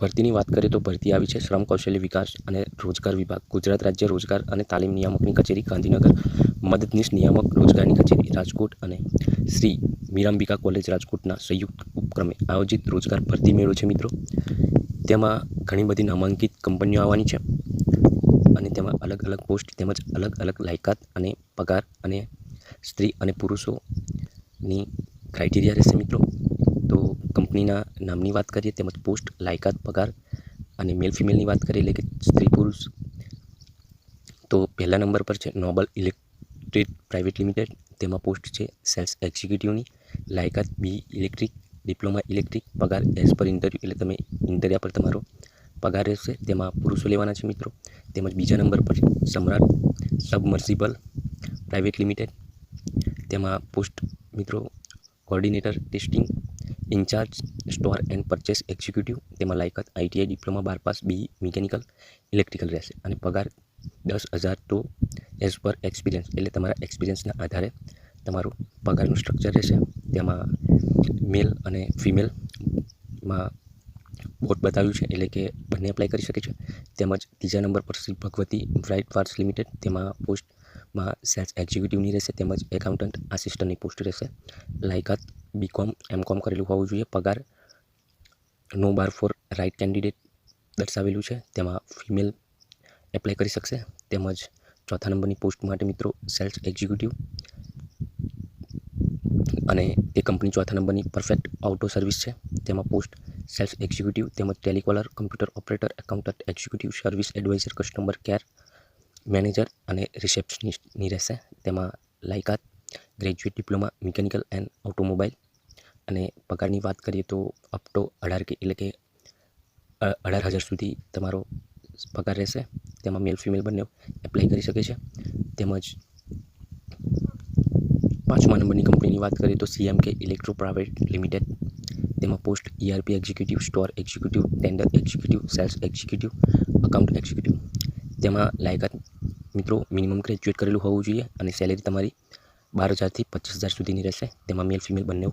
ભરતીની વાત કરીએ તો ભરતી આવી છે શ્રમ, કૌશલ્ય વિકાસ અને રોજગાર વિભાગ. ગુજરાત રાજ્ય રોજગાર અને તાલીમ નિયામકની કચેરી, ગાંધીનગર. મદદનીશ નિયામક, રોજગારની કચેરી, રાજકોટ અને શ્રી મીરાંબિકા કોલેજ, રાજકોટના સંયુક્ત ઉપક્રમે આયોજિત રોજગાર ભરતી મેળો છે મિત્રો. તેમાં ઘણી બધી નામાંકિત કંપનીઓ આવવાની છે અને તેમાં અલગ અલગ પોસ્ટ તેમજ અલગ અલગ લાયકાત અને પગાર અને સ્ત્રી અને પુરુષોની ક્રાઇટેરિયા રહેશે મિત્રો. કંપનીના નામની વાત કરીએ તેમજ પોસ્ટ, લાયકાત, પગાર અને મેલ ફિમેલની વાત કરીએ એટલે કે સ્ત્રી, પુરુષ. તો પહેલા નંબર પર છે નોબલ ઇલેક્ટ્રિક પ્રાઇવેટ લિમિટેડ તેમાં પોસ્ટ છે સેલ્સ એક્ઝિક્યુટિવની લાયકાત બી ઇલેક્ટ્રિક ડિપ્લોમા ઇલેક્ટ્રિક પગાર એઝ પર ઇન્ટરવ્યૂ એટલે તમે ઇન્ટરવ્યૂ પર તમારો પગાર રહેશે. તેમાં પુરુષો લેવાના છે મિત્રો. તેમજ બીજા નંબર પર સમ્રાટ સબમર્સિબલ પ્રાઇવેટ લિમિટેડ તેમાં પોસ્ટ મિત્રો coordinator testing incharge store and purchase executive તેમાં લાયકાત આઈટીઆઈ ડિપ્લોમા બાર પાસ બી મિકેનિકલ ઇલેક્ટ્રિકલ રહેશે. અને પગાર દસ હજાર ટુ એઝ પર એક્સપિરિયન્સ એટલે તમારા એક્સપિરિયન્સના આધારે તમારું પગારનું સ્ટ્રક્ચર રહેશે. તેમાં મેલ અને ફિમેલમાં બોટ બતાવ્યું છે. એટલે કે બંને એપ્લાય કરી શકે છે. તેમજ ત્રીજા નંબર પર શ્રી ભગવતી બ્રાઇટ ફાર્સ લિમિટેડ તેમાં પોસ્ટમાં સેલ્સ એક્ઝિક્યુટિવની રહેશે. તેમજ એકાઉન્ટન્ટ આસિસ્ટન્ટની પોસ્ટ રહેશે. લાયકાત બીકોમ એમકોમ કરેલું હોવું જોઈએ. પગાર નો બાર ફોર રાઇટ કેન્ડિડેટ દર્શાવેલું છે. તેમાં ફિમેલ એપ્લાય કરી શકશે. તેમજ ચોથા નંબરની પોસ્ટ માટે મિત્રો સેલ્સ એક્ઝિક્યુટિવ અને તે કંપની ચોથા નંબરની પરફેક્ટ આઉટો સર્વિસ છે. તેમાં પોસ્ટ સેલ્સ એક્ઝિક્યુટિવ તેમજ telecaller computer operator accountant executive service advisor customer care manager અને રિસેપ્શનિસ્ટની રહેશે. તેમાં લાયકાત graduate diploma mechanical and automobile અને પગારની વાત કરીએ તો અપ ટુ અઢાર કે, એટલે કે અઢાર હજાર સુધી તમારો પગાર રહેશે. તેમાં મેલ ફિમેલ બંને એપ્લાય કરી શકે છે. તેમજ પાંચમા નંબરની કંપનીની વાત કરીએ તો સીએમકે ઇલેક્ટ્રો પ્રાઇવેટ લિમિટેડ તેમાં post ERP executive store executive tender executive sales executive account executive તેમાં લાયકાત મિત્રો મિનિમમ ગ્રેજ્યુએટ કરેલું હોવું જોઈએ અને સેલેરી તમારી બાર હજારથી પચીસ હજાર સુધીની રહેશે. તેમાં મેલ ફિમેલ બંને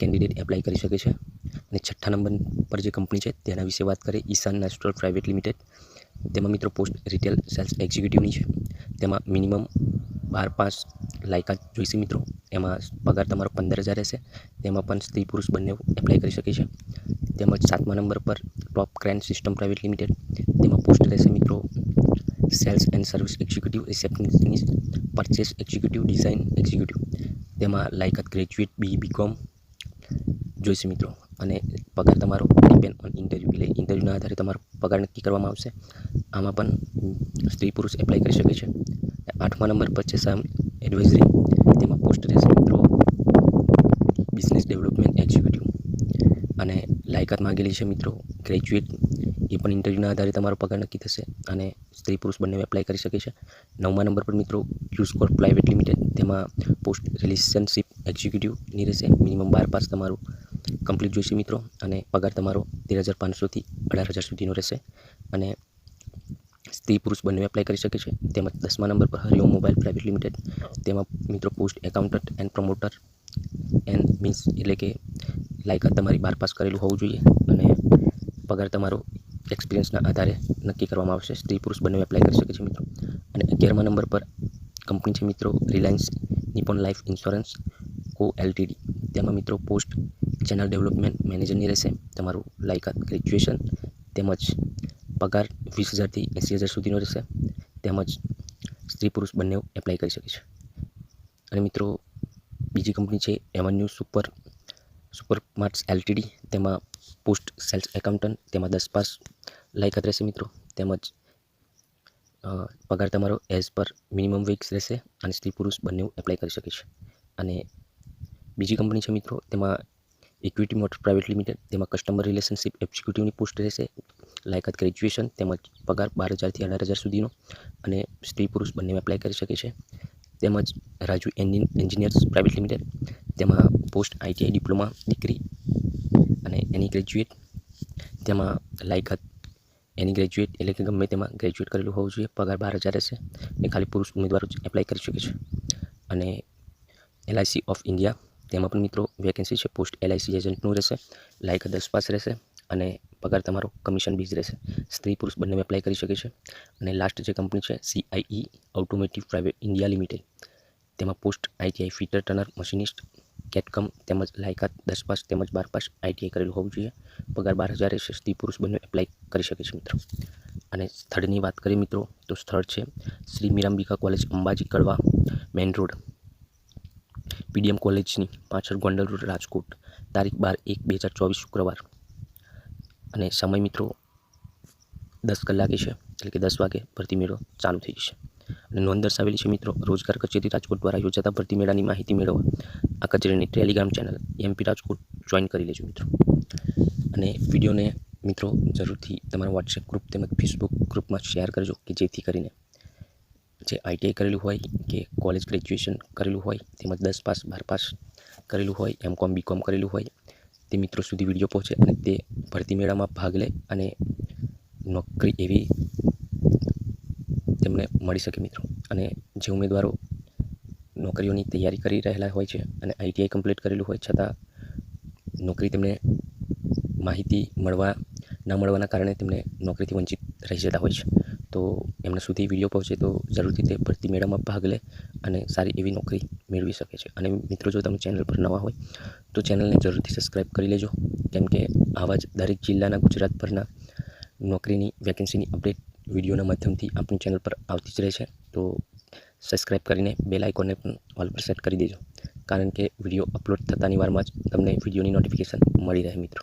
કેન્ડિડેટ એપ્લાય કરી શકે છે. અને છઠ્ઠા નંબર પર જે કંપની છે, તેના વિશે વાત કરીએ, ઈશાન નેશનલ પ્રાઇવેટ લિમિટેડ. તેમાં મિત્રો પોસ્ટ રિટેલ સેલ્સ એક્ઝિક્યુટિવની છે. તેમાં મિનિમમ બાર, પાંચ લાયકાત જોઈશે મિત્રો. એમાં પગાર તમારો પંદર હજાર રહેશે. તેમાં પણ સ્ત્રી પુરુષ બંને એપ્લાય કરી શકે છે. તેમજ સાતમા નંબર પર top crane system private limited તેમાં પોસ્ટ રહેશે મિત્રો sales and service executive receptionist purchase executive design executive તેમાં લાયકાત ગ્રેજ્યુએટ બી બીકોમ જોઈશે મિત્રો, અને પગાર તમારો ડિપેન્ડ ઓન ઇન્ટરવ્યૂ એટલે ઇન્ટરવ્યૂના આધારે તમારો પગાર નક્કી કરવામાં આવશે. આમાં પણ સ્ત્રી પુરુષ એપ્લાય કરી શકે છે. આઠમા નંબર પર છે સામ એડવાઇઝરી તેમાં પોસ્ટ રહેશે મિત્રો બિઝનેસ ડેવલપમેન્ટ એક્ઝિક્યુટિવ અને લાયકાત માંગેલી છે મિત્રો ગ્રેજ્યુએટ એ પણ ઇન્ટરવ્યૂના આધારે તમારો પગાર નક્કી થશે અને સ્ત્રી પુરુષ બંને એપ્લાય કરી શકે છે. નવમા નંબર પર મિત્રો ક્યુસ્કોર પ્રાઇવેટ લિમિટેડ તેમાં પોસ્ટ રિલેશનશિપ એક્ઝિક્યુટિવની રહેશે. મિનિમમ બાર પાસ તમારું કમ્પ્લીટ જોઈશે મિત્રો અને પગાર તમારો તેર હજાર પાંચસોથી અઢાર હજાર સુધીનો રહેશે. અને સ્ત્રી પુરુષ બંને એપ્લાય કરી શકે છે. તેમજ દસમા નંબર પર હરિઓમ મોબાઈલ પ્રાઇવેટ લિમિટેડ તેમાં મિત્રો post accountant and promoter and means એટલે કે લાયકાત તમારી બાર પાસ કરેલું હોવું જોઈએ અને પગાર તમારો એક્સપિરિયન્સના આધારે નક્કી કરવામાં આવશે. સ્ત્રી પુરુષ બંને એપ્લાય કરી શકે છે મિત્રો. અને અગિયારમા નંબર પર કંપની છે મિત્રો Reliance Nippon life insurance co LTD તેમાં મિત્રો પોસ્ટ ચેનલ ડેવલપમેન્ટ મેનેજરની રહેશે. તમારું લાયકાત ગ્રેજ્યુએશન તેમજ પગાર વીસ હજારથી એંસી હજાર સુધીનો રહેશે. તેમજ સ્ત્રી પુરુષ બંને એપ્લાય કરી શકે છે. અને મિત્રો બીજી કંપની છે avenue super super marts LTD તેમાં પોસ્ટ સેલ્સ એકાઉન્ટન્ટ તેમાં દસ પાસ લાયકાત રહેશે મિત્રો. તેમજ પગાર તમારો એઝ પર મિનિમમ વીક્સ રહેશે અને સ્ત્રી પુરુષ બંને એપ્લાય કરી શકે છે. અને બીજી કંપની છે મિત્રો, તેમાં ઇક્વિટી મોટર પ્રાઇવેટ લિમિટેડ તેમાં કસ્ટમર રિલેશનશિપ એક્ઝિક્યુટિવની પોસ્ટ રહેશે લાયકાત ગ્રેજ્યુએશન તેમજ પગાર બાર હજારથી અઢાર હજાર સુધીનો અને સ્ત્રી પુરુષ બંને એપ્લાય કરી શકે છે. તેમજ Raju engine engineers private limited તેમાં પોસ્ટ આઈટીઆઈ ડિપ્લોમા ડિગ્રી અને એની ગ્રેજ્યુએટ તેમાં લાયકાત એની ગ્રેજ્યુએટ એટલે કે ગમે તેમાં ગ્રેજ્યુએટ કરેલું હોવું જોઈએ, પગાર બાર હજાર રહેશે એ ખાલી પુરુષ ઉમેદવારો જ એપ્લાય કરી શકે છે. અને એલઆઈસી ઓફ ઇન્ડિયા તેમાં પણ મિત્રો વેકેન્સી છે પોસ્ટ એલઆઈસી એજન્ટનું રહેશે, લાયક દસ પાસ રહેશે અને પગાર તમારો કમિશન બેઝ રહેશે. સ્ત્રી પુરુષ બંને એપ્લાય કરી શકે છે. અને લાસ્ટ જે કંપની છે CIE automotive private India limited તેમાં post ITI fitter turner machinist કેટકમ તેમજ લાયકાત દસ પાસ તેમજ બાર પાસ આઈટીઆઈ કરેલું હોવું જોઈએ. પગાર બાર હજાર એસ સ્ત્રી પુરુષ બંને એપ્લાય કરી શકે છે મિત્રો. અને સ્થળની વાત કરીએ મિત્રો, તો સ્થળ છે શ્રી મીરાંબિકા કોલેજ અંબાજી કડવા મેઇન રોડ. પીડીએમ કોલેજની પાછળ ગોંડલ રોડ રાજકોટ, તારીખ બાર એક બે હજાર ચોવીસ શુક્રવાર. અને સમય મિત્રો દસ કલાકે છે, એટલે કે દસ વાગે ભરતી મેળો ચાલુ થઈ જશે. અને નોંધ દર્શાવેલી છે મિત્રો, રોજગાર કચેરી રાજકોટ દ્વારા યોજાતા ભરતી મેળાની માહિતી મેળવવા આ કચેરીની telegram channel MP Rajkot join કરી લેજો મિત્રો. અને વિડીયોને મિત્રો જરૂરથી તમારા વોટ્સએપ ગ્રુપ તેમજ ફેસબુક ગ્રુપમાં શેર કરજો કે જેથી કરીને જે આઈટીઆઈ કરેલું હોય કે કોલેજ ગ્રેજ્યુએશન કરેલું હોય, તેમજ દસ પાસ, બાર પાસ કરેલું હોય એમ કોમ બીકોમ કરેલું હોય, તે મિત્રો સુધી વીડિયો પહોંચે અને તે ભરતી મેળામાં ભાગ લે અને નોકરી એવી તેમને મળી શકે મિત્રો. અને જે ઉમેદવારો નોકરીઓની તૈયારી કરી રહેલા હોય છે અને આઈટીઆઈ કમ્પ્લીટ કરેલું હોય છતાં નોકરી તેમને માહિતી મળવા, ન મળવાના કારણે તેમને નોકરીથી વંચિત રહી જતા હોય છે. તો એમના સુધી વીડિયો પહોંચે તો જરૂરથી તે ભરતી મેળામાં ભાગ લે અને સારી એવી નોકરી મેળવી શકે છે. અને મિત્રો, જો તમે ચેનલ પર નવા હોય તો ચેનલને જરૂરથી સબસ્ક્રાઈબ કરી લેજો. કેમ કે આવા જ દરેક જિલ્લાના ગુજરાતભરના નોકરીની, વેકેન્સીની અપડેટ વિડીયોના માધ્યમથી આપણી ચેનલ પર આવતી જ રહે છે તો સબસ્ક્રાઈબ કરીને બેલ આઇકોનને પણ ઓલ પર સેટ કરી દેજો. કારણ કે વીડિયો અપલોડ થતાની વારમાં જ તમને વિડીયોની નોટિફિકેશન મળી રહે મિત્રો.